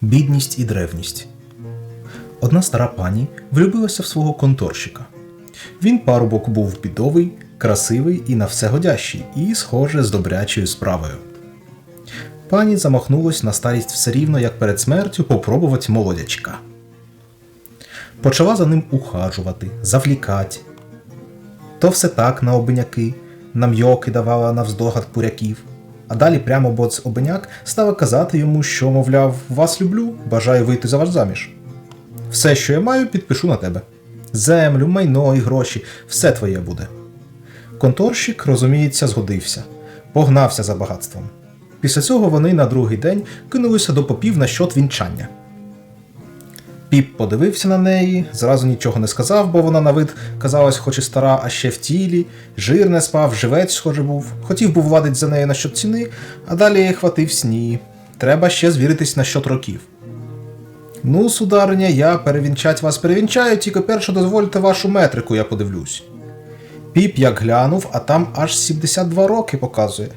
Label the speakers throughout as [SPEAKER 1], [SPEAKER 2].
[SPEAKER 1] Бідність і древність. Одна стара пані влюбилася в свого конторщика. Він парубок був бідовий, красивий і на все годящий, і, схоже, з добрячою справою. Пані замахнулась на старість все рівно, як перед смертю, попробувати молодячка. Почала за ним ухажувати, завлікать. То все так на обиняки, нам'йоки давала навздогад пуряків. А далі прямо боц Обеняк став казати йому, що, мовляв, вас люблю, бажаю вийти за вас заміж. Все, що я маю, підпишу на тебе. Землю, майно і гроші, все твоє буде. Конторщик, розуміється, згодився, погнався за багатством. Після цього вони на другий день кинулися до попів на щот вінчання. Піп подивився на неї, зразу нічого не сказав, бо вона на вид казалась хоч і стара, а ще в тілі, жир не спав, живець, схоже був. Хотів був владить за нею на щот ціни, а далі хватив сні. Треба ще звіритись на щот років. Ну, судариня, я перевінчать вас перевінчаю, тільки перше дозвольте вашу метрику, я подивлюсь. Піп як глянув, а там аж 72 роки показує.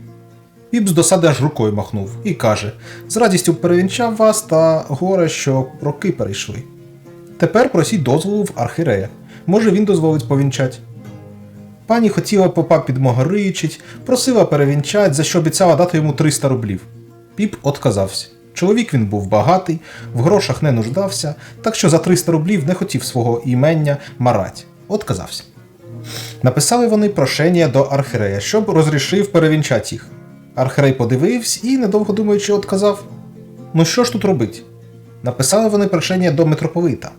[SPEAKER 1] Піп з досади аж рукою махнув і каже: з радістю перевінчав вас та горе, що роки перейшли. Тепер просіть дозволу в архірея. Може він дозволить повінчать. Пані хотіла попа підмогоричить, просила перевінчать, за що обіцяла дати йому 300 рублів. Піп отказався. Чоловік він був багатий, в грошах не нуждався, так що за 300 рублів не хотів свого імення марать. Отказався. Написали вони прошення до архірея, щоб розрішив перевінчати їх. Архірей подивився і, недовго думаючи, отказав: Ну що ж тут робить? Написали вони прошення до митрополита.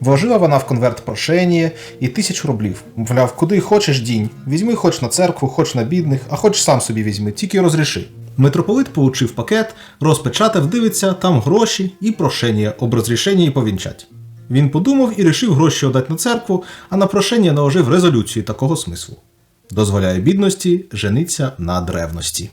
[SPEAKER 1] Вложила вона в конверт прошення і тисячу рублів. Мовляв, куди хочеш дінь, візьми хоч на церкву, хоч на бідних, а хоч сам собі візьми, тільки розріши. Митрополит получив пакет, розпечатав, дивиться, там гроші і прошення об розрішенні повінчать. Він подумав і рішив гроші отдати на церкву, а на прошення наложив резолюцію такого смислу. Дозволяє бідності жениться на древності.